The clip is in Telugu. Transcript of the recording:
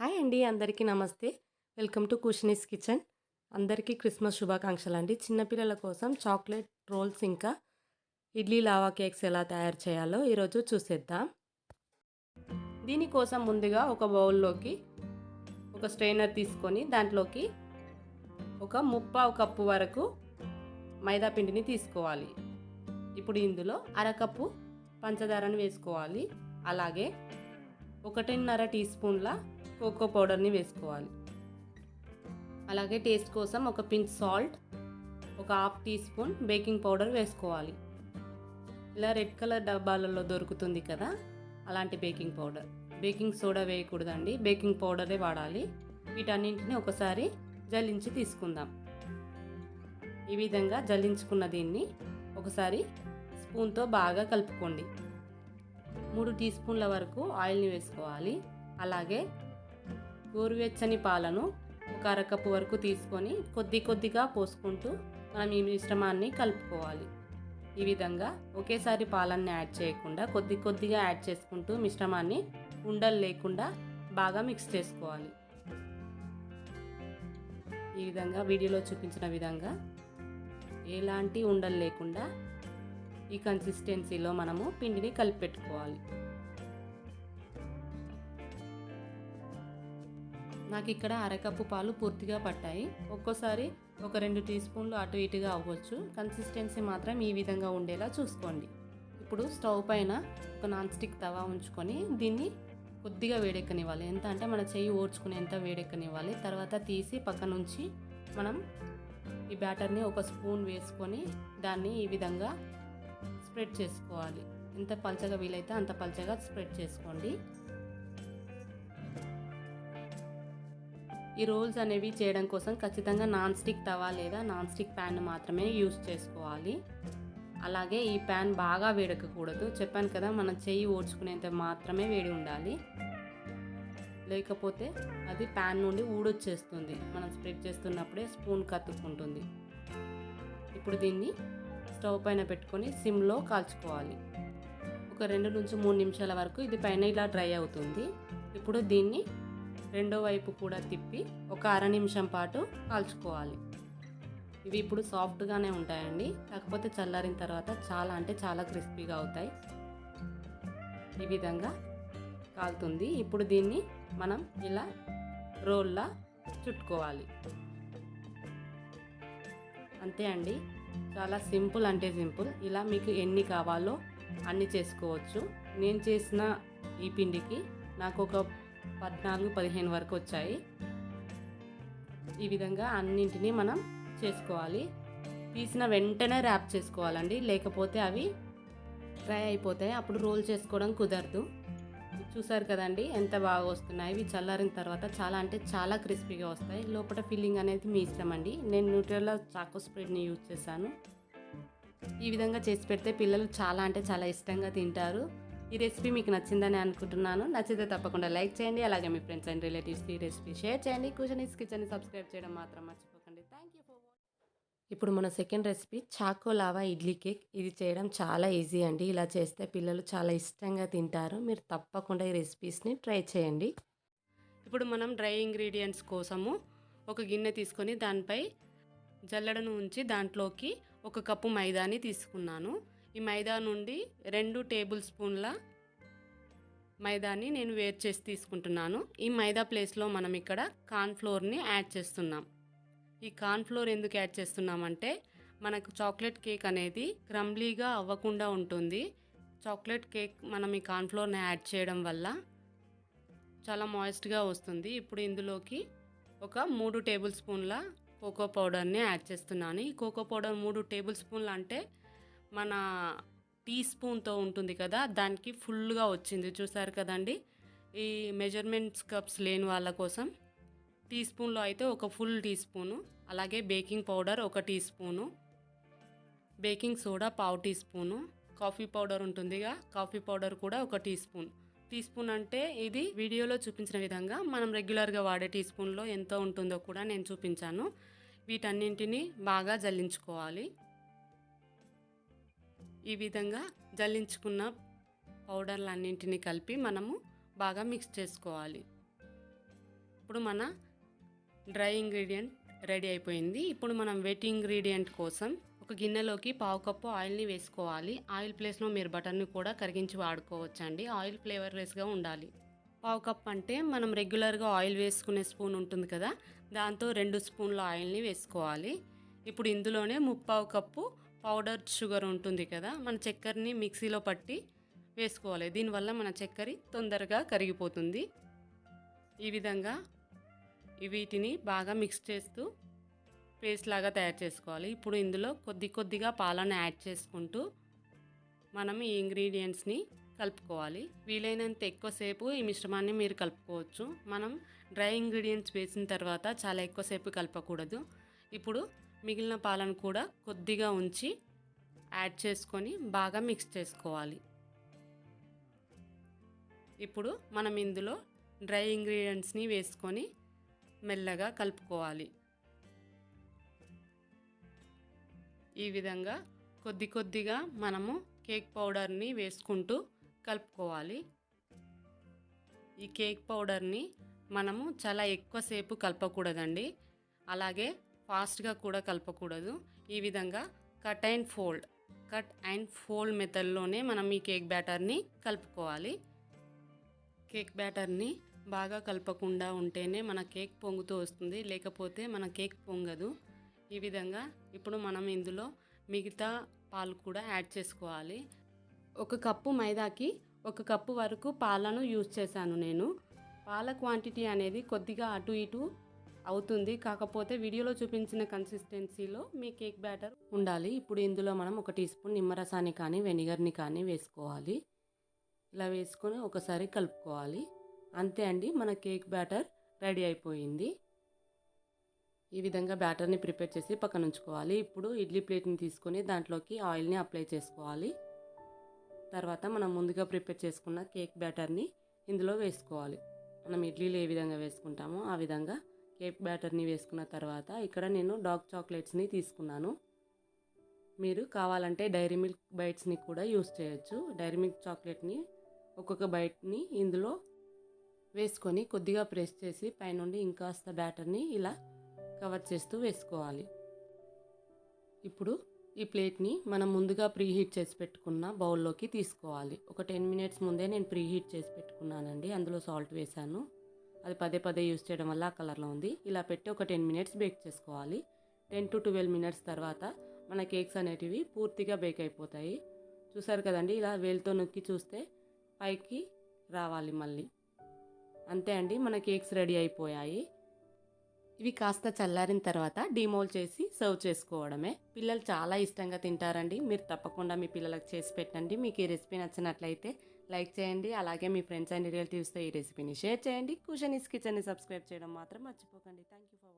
హాయ్ అండి అందరికీ నమస్తే. Welcome to కుషనీస్ kitchen. అందరికీ క్రిస్మస్ శుభాకాంక్షలు అండి. చిన్నపిల్లల కోసం చాక్లెట్ రోల్స్ ఇంకా ఇడ్లీ లావా కేక్స్ ఎలా తయారు చేయాలో ఈరోజు చూసేద్దాం. దీనికోసం ముందుగా ఒక బౌల్లోకి ఒక స్ట్రైనర్ తీసుకొని దాంట్లోకి ఒక ముప్పావు కప్పు వరకు మైదా పిండిని తీసుకోవాలి. ఇప్పుడు ఇందులో అరకప్పు పంచదారను వేసుకోవాలి. అలాగే ఒకటిన్నర టీ స్పూన్ల కోకో పౌడర్ని వేసుకోవాలి. అలాగే టేస్ట్ కోసం ఒక పించ్ సాల్ట్ ఒక half teaspoon baking powder వేసుకోవాలి. ఇలా రెడ్ కలర్ డబ్బాలలో దొరుకుతుంది కదా అలాంటి బేకింగ్ పౌడర్. బేకింగ్ సోడా వేయకూడదండి బేకింగ్ పౌడరే వాడాలి. వీటన్నింటిని ఒకసారి జల్లించి తీసుకుందాం. ఈ విధంగా జల్లించుకున్న దీన్ని ఒకసారి స్పూన్తో బాగా కలుపుకోండి. మూడు టీ స్పూన్ల వరకు ఆయిల్ని వేసుకోవాలి. అలాగే గోరువెచ్చని పాలను ఒక అరకప్పు వరకు తీసుకొని కొద్ది కొద్దిగా పోసుకుంటూ మనం ఈ మిశ్రమాన్ని కలుపుకోవాలి. ఈ విధంగా ఒకేసారి పాలన్నీ యాడ్ చేయకుండా కొద్ది కొద్దిగా యాడ్ చేసుకుంటూ మిశ్రమాన్ని ఉండలు లేకుండా బాగా మిక్స్ చేసుకోవాలి. ఈ విధంగా వీడియోలో చూపించిన విధంగా ఎలాంటి ఉండలు లేకుండా ఈ కన్సిస్టెన్సీలో మనము పిండిని కలిపి నాకు ఇక్కడ అరకప్పు పాలు పూర్తిగా పట్టాయి. ఒక్కోసారి ఒక రెండు టీ స్పూన్లు అటు ఇటుగా అవ్వచ్చు. కన్సిస్టెన్సీ మాత్రం ఈ విధంగా ఉండేలా చూసుకోండి. ఇప్పుడు స్టవ్ పైన ఒక నాన్ స్టిక్ తవా ఉంచుకొని దీన్ని కొద్దిగా వేడెక్కనివ్వాలి. ఎంత అంటే మన చెయ్యి ఓడ్చుకునేంత వేడెక్కనివ్వాలి. తర్వాత తీసి పక్క నుంచి మనం ఈ బ్యాటర్ని ఒక స్పూన్ వేసుకొని దాన్ని ఈ విధంగా స్ప్రెడ్ చేసుకోవాలి. ఎంత పల్చగా వీలైతే అంత పల్చగా స్ప్రెడ్ చేసుకోండి. ఈ రోల్స్ అనేవి చేయడం కోసం ఖచ్చితంగా నాన్ స్టిక్ తవా లేదా నాన్ స్టిక్ ప్యాన్ మాత్రమే యూస్ చేసుకోవాలి. అలాగే ఈ ప్యాన్ బాగా వేడకకూడదు చెప్పాను కదా మనం చెయ్యి ఓడ్చుకునేంత మాత్రమే వేడి ఉండాలి. లేకపోతే అది ప్యాన్ నుండి ఊడొచ్చేస్తుంది. మనం స్ప్రెడ్ చేస్తున్నప్పుడే స్పూన్ కత్తుకుంటుంది. ఇప్పుడు దీన్ని స్టవ్ పైన పెట్టుకొని సిమ్లో కాల్చుకోవాలి. ఒక రెండు నుంచి మూడు నిమిషాల వరకు ఇది పైన ఇలా డ్రై అవుతుంది. ఇప్పుడు దీన్ని రెండో వైపు కూడా తిప్పి ఒక అర నిమిషం పాటు కాల్చుకోవాలి. ఇవి ఇప్పుడు సాఫ్ట్గానే ఉంటాయండి. కాకపోతే చల్లారిన తర్వాత చాలా అంటే చాలా క్రిస్పీగా అవుతాయి. ఈ విధంగా కాలుతుంది. ఇప్పుడు దీన్ని మనం ఇలా రోల్లా చుట్టుకోవాలి. అంతే అండి. చాలా సింపుల్ అంటే సింపుల్. ఇలా మీకు ఎన్ని కావాలో అన్ని చేసుకోవచ్చు. నేను చేసిన ఈ పిండికి నాకు ఒక పద్నాలుగు పదిహేను వరకు వచ్చాయి. ఈ విధంగా అన్నింటినీ మనం చేసుకోవాలి. తీసిన వెంటనే ర్యాప్ చేసుకోవాలండి. లేకపోతే అవి డ్రై అయిపోతాయి. అప్పుడు రోల్ చేసుకోవడం కుదరదు. చూసారు కదండి ఎంత బాగా వస్తున్నాయి. ఇవి చల్లారిన తర్వాత చాలా అంటే చాలా క్రిస్పీగా వస్తాయి. లోపల ఫిల్లింగ్ అనేది మీ ఇష్టం అండి. నేను న్యూట్రల్ చాకో స్ప్రెడ్ని యూజ్ చేశాను. ఈ విధంగా చేసి పెడితే పిల్లలు చాలా అంటే చాలా ఇష్టంగా తింటారు. ఈ రెసిపీ మీకు నచ్చిందని అనుకుంటున్నాను. నచ్చితే తప్పకుండా లైక్ చేయండి. అలాగే మీ ఫ్రెండ్స్ అండ్ రిలేటివ్స్ ఈ రెసిపీ షేర్ చేయండి. కూర్చొని కిచెన్ని సబ్స్క్రైబ్ చేయడం మాత్రం మర్చిపోకండి. థ్యాంక్ యూ ఫర్ ఇప్పుడు మన second recipe choco lava idli cake. ఇది చేయడం చాలా ఈజీ అండి. ఇలా చేస్తే పిల్లలు చాలా ఇష్టంగా తింటారు. మీరు తప్పకుండా ఈ రెసిపీస్ని ట్రై చేయండి. ఇప్పుడు మనం డ్రై ఇంగ్రీడియంట్స్ కోసము ఒక గిన్నె తీసుకొని దానిపై జల్లడను ఉంచి దాంట్లోకి ఒక కప్పు మైదాని తీసుకున్నాను. ఈ మైదా నుండి రెండు టేబుల్ స్పూన్ల మైదాని నేను వేరు చేసి తీసుకుంటున్నాను. ఈ మైదా ప్లేస్లో మనం ఇక్కడ కార్న్ఫ్లోర్ని యాడ్ చేస్తున్నాం. ఈ కార్న్ఫ్లోర్ ఎందుకు యాడ్ చేస్తున్నామంటే మనకు చాక్లెట్ కేక్ అనేది క్రంబ్లీగా అవ్వకుండా ఉంటుంది. చాక్లెట్ కేక్ మనం ఈ కార్న్ఫ్లోర్ని యాడ్ చేయడం వల్ల చాలా మాయిస్ట్గా వస్తుంది. ఇప్పుడు ఇందులోకి ఒక మూడు టేబుల్ స్పూన్ల కోకో పౌడర్ని యాడ్ చేస్తున్నాను. ఈ కోకో పౌడర్ మూడు టేబుల్ స్పూన్లు అంటే మన టీ స్పూన్తో ఉంటుంది కదా దానికి ఫుల్గా వచ్చింది. చూసారు కదండి? ఈ మెజర్మెంట్స్ కప్స్ లేని వాళ్ళ కోసం టీ స్పూన్లో అయితే ఒక ఫుల్ టీ స్పూను అలాగే బేకింగ్ పౌడర్ ఒక టీ స్పూను బేకింగ్ సోడా పావు టీ స్పూను కాఫీ పౌడర్ ఉంటుందిగా కాఫీ పౌడర్ కూడా ఒక టీ స్పూన్. టీ స్పూన్ అంటే ఇది వీడియోలో చూపించిన విధంగా మనం రెగ్యులర్గా వాడే టీ స్పూన్లో ఎంత ఉంటుందో కూడా నేను చూపించాను. వీటన్నింటినీ బాగా జల్లించుకోవాలి. ఈ విధంగా జల్లించుకున్న పౌడర్లన్నింటినీ కలిపి మనము బాగా మిక్స్ చేసుకోవాలి. ఇప్పుడు మన డ్రై ఇంగ్రీడియంట్ రెడీ అయిపోయింది. ఇప్పుడు మనం వెట్ ఇంగ్రీడియంట్ కోసం ఒక గిన్నెలోకి పావు కప్పు ఆయిల్ని వేసుకోవాలి. ఆయిల్ ప్లేస్లో మీరు బటర్ని కూడా కరిగించి వాడుకోవచ్చండి. ఆయిల్ ఫ్లేవర్లెస్గా ఉండాలి. పావు కప్ అంటే మనం రెగ్యులర్గా ఆయిల్ వేసుకునే స్పూన్ ఉంటుంది కదా దాంతో రెండు స్పూన్ల ఆయిల్ని వేసుకోవాలి. ఇప్పుడు ఇందులోనే ముప్పావు కప్పు పౌడర్ షుగర్ ఉంటుంది కదా మన చక్కెరని మిక్సీలో పట్టి వేసుకోవాలి. దీనివల్ల మన చక్కెర తొందరగా కరిగిపోతుంది. ఈ విధంగా వీటిని బాగా మిక్స్ చేస్తూ పేస్ట్ లాగా తయారు చేసుకోవాలి. ఇప్పుడు ఇందులో కొద్ది కొద్దిగా పాలను యాడ్ చేసుకుంటూ మనం ఈ ఇంగ్రీడియంట్స్ని కలుపుకోవాలి. వీలైనంత ఎక్కువసేపు ఈ మిశ్రమాన్ని మీరు కలుపుకోవచ్చు. మనం డ్రై ఇంగ్రీడియంట్స్ వేసిన తర్వాత చాలా ఎక్కువసేపు కలపకూడదు. ఇప్పుడు మిగిలిన పాలను కూడా కొద్దిగా ఉంచి యాడ్ చేసుకొని బాగా మిక్స్ చేసుకోవాలి. ఇప్పుడు మనం ఇందులో డ్రై ఇంగ్రీడియంట్స్ని వేసుకొని మెల్లగా కలుపుకోవాలి. ఈ విధంగా కొద్ది కొద్దిగా మనము కేక్ పౌడర్ని వేసుకుంటూ కలుపుకోవాలి. ఈ కేక్ పౌడర్ని మనము చాలా ఎక్కువసేపు కలపకూడదండి. అలాగే ఫాస్ట్గా కూడా కలపకూడదు. ఈ విధంగా cut and fold. Cut and fold మెథడ్లోనే మనం ఈ కేక్ బ్యాటర్ని కలుపుకోవాలి. కేక్ బ్యాటర్ని బాగా కలపకుండా ఉంటేనే మన కేక్ పొంగుతూ వస్తుంది. లేకపోతే మన కేక్ పొంగదు. ఈ విధంగా ఇప్పుడు మనం ఇందులో మిగతా పాలు కూడా యాడ్ చేసుకోవాలి. ఒక కప్పు మైదాకి ఒక కప్పు వరకు పాలను యూజ్ చేశాను నేను. పాల క్వాంటిటీ అనేది కొద్దిగా అటు ఇటు అవుతుంది. కాకపోతే వీడియోలో చూపించిన కన్సిస్టెన్సీలో మీ కేక్ బ్యాటర్ ఉండాలి. ఇప్పుడు ఇందులో మనం ఒక టీ స్పూన్ నిమ్మరసాన్ని కానీ వెనిగర్ని కానీ వేసుకోవాలి. ఇలా వేసుకొని ఒకసారి కలుపుకోవాలి. అంతే అండి మన కేక్ బ్యాటర్ రెడీ అయిపోయింది. ఈ విధంగా బ్యాటర్ని ప్రిపేర్ చేసి పక్కన ఉంచుకోవాలి. ఇప్పుడు ఇడ్లీ ప్లేట్ని తీసుకొని దాంట్లోకి ఆయిల్ని అప్లై చేసుకోవాలి. తర్వాత మనం ముందుగా ప్రిపేర్ చేసుకున్న కేక్ బ్యాటర్ని ఇందులో వేసుకోవాలి. మనం ఇడ్లీలు ఏ విధంగా వేసుకుంటామో ఆ విధంగా కేక్ బ్యాటర్ని వేసుకున్న తర్వాత ఇక్కడ నేను డార్క్ చాక్లెట్స్ని తీసుకున్నాను. మీరు కావాలంటే డైరీ మిల్క్ బైట్స్ని కూడా యూస్ చేయొచ్చు. డైరీ మిల్క్ చాక్లెట్ని ఒక్కొక్క బైట్ని ఇందులో వేసుకొని కొద్దిగా ప్రెస్ చేసి పైనుండి ఇంకాస్త బ్యాటర్ని ఇలా కవర్ చేస్తూ వేసుకోవాలి. ఇప్పుడు ఈ ప్లేట్ని మనం ముందుగా ప్రీహీట్ చేసి పెట్టుకున్న బౌల్లోకి తీసుకోవాలి. ఒక టెన్ మినిట్స్ ముందే నేను ప్రీహీట్ చేసి పెట్టుకున్నానండి. అందులో సాల్ట్ వేసాను. అది పదే పదే యూస్ చేయడం వల్ల ఆ కలర్లో ఉంది. ఇలా పెట్టి ఒక టెన్ మినిట్స్ బేక్ చేసుకోవాలి. టెన్ టు ట్వెల్వ్ మినిట్స్ తర్వాత మన కేక్స్ అనేటివి పూర్తిగా బేక్ అయిపోతాయి. చూసారు కదండి ఇలా వేలుతో నొక్కి చూస్తే పైకి రావాలి మళ్ళీ. అంతే అండి మన కేక్స్ రెడీ అయిపోయాయి. ఇవి కాస్త చల్లారిన తర్వాత డిమోల్ చేసి సర్వ్ చేసుకోవడమే. పిల్లలు చాలా ఇష్టంగా తింటారండి. మీరు తప్పకుండా మీ పిల్లలకు చేసి పెట్టండి. మీకు ఈ రెసిపీ నచ్చినట్లయితే లైక్ చేయండి. అలాగే మీ ఫ్రెండ్స్ అండ్ రిలేటివ్స్తో ఈ రెసిపీని షేర్ చేయండి. కుషన్ ఇస్ కిచెన్ని సబ్స్క్రైబ్ చేయడం మాత్రం మర్చిపోకండి. Thank you for